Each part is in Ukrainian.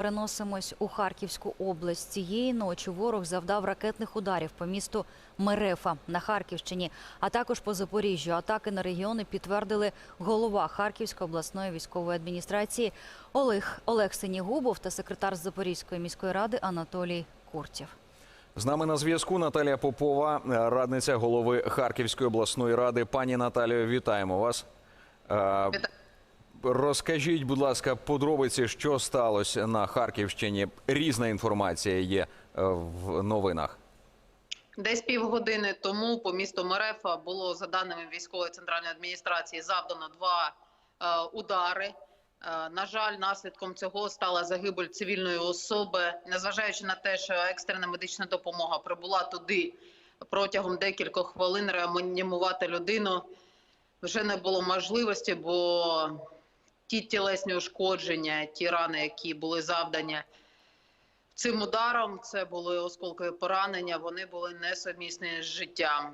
Переносимось у Харківську область. Цієї ночі ворог завдав ракетних ударів по місту Мерефа на Харківщині, а також по Запоріжжю. Атаки на регіони підтвердили голова Харківської обласної військової адміністрації Олег Олег Синігубов та секретар Запорізької міської ради Анатолій Куртєв. З нами на зв'язку Наталія Попова, радниця голови Харківської обласної ради. Пані Наталію, вітаємо вас. Е, Розкажіть, будь ласка, подробиці, що сталося на Харківщині. Різна інформація є е, в новинах. Десь півгодини тому по місту Мерефа було за даними військової центральної адміністрації завдано два е, удари. Е, на жаль, наслідком цього стала загибель цивільної особи, незважаючи на те, що екстрена медична допомога прибула туди протягом декількох хвилин реанімувати людину. Вже не було можливості, бо ті тілесні ушкодження, ті рани, які були завдані цим ударом, це були осколкові поранення. Вони були несумісні з життям.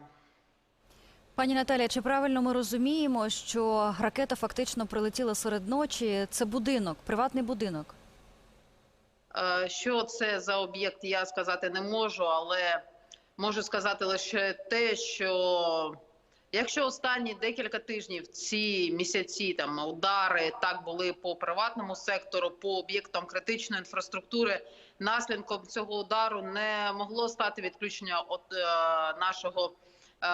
Пані Наталія, чи правильно ми розуміємо, що ракета фактично прилетіла серед ночі? Це будинок, приватний будинок. Е, Що це за об'єкт, я сказати не можу, але можу сказати лише те, що якщо останні декілька тижнів ці місяці там удари так були по приватному сектору, по об'єктам критичної інфраструктури, наслідком цього удару не могло стати відключення от е, нашого. е,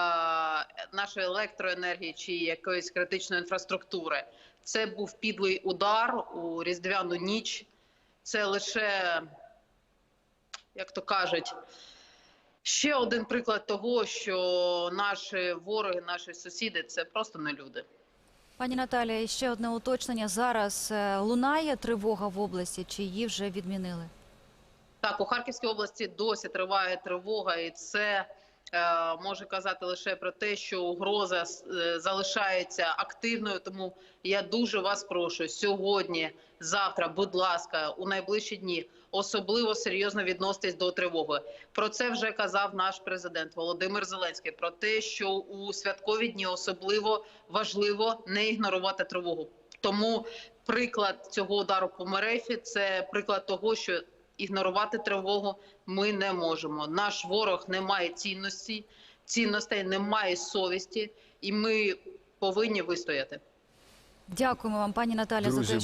Нашої електроенергії чи якоїсь критичної інфраструктури це був підлий удар у різдвяну ніч. Це лише, як то кажуть, ще один приклад того, що наші вороги, наші сусіди це просто не люди. Пані Наталія, ще одне уточнення. Зараз е, лунає тривога в області, чи її вже відмінили? Так, у Харківській області досі триває тривога, і це може казати лише про те, що угроза е, залишається активною. Тому я дуже вас прошу сьогодні, завтра, будь ласка, у найближчі дні особливо серйозно відноситесь до тривоги. Про це вже казав наш президент Володимир Зеленський. Про те, що у святкові дні особливо важливо не ігнорувати тривогу. Тому приклад цього удару по Мерефі це приклад того, що ігнорувати тривогу ми не можемо. Наш ворог не має цінності, цінностей, не має совісті, і ми повинні вистояти. Дякуємо вам, пані Наталя, за те. те,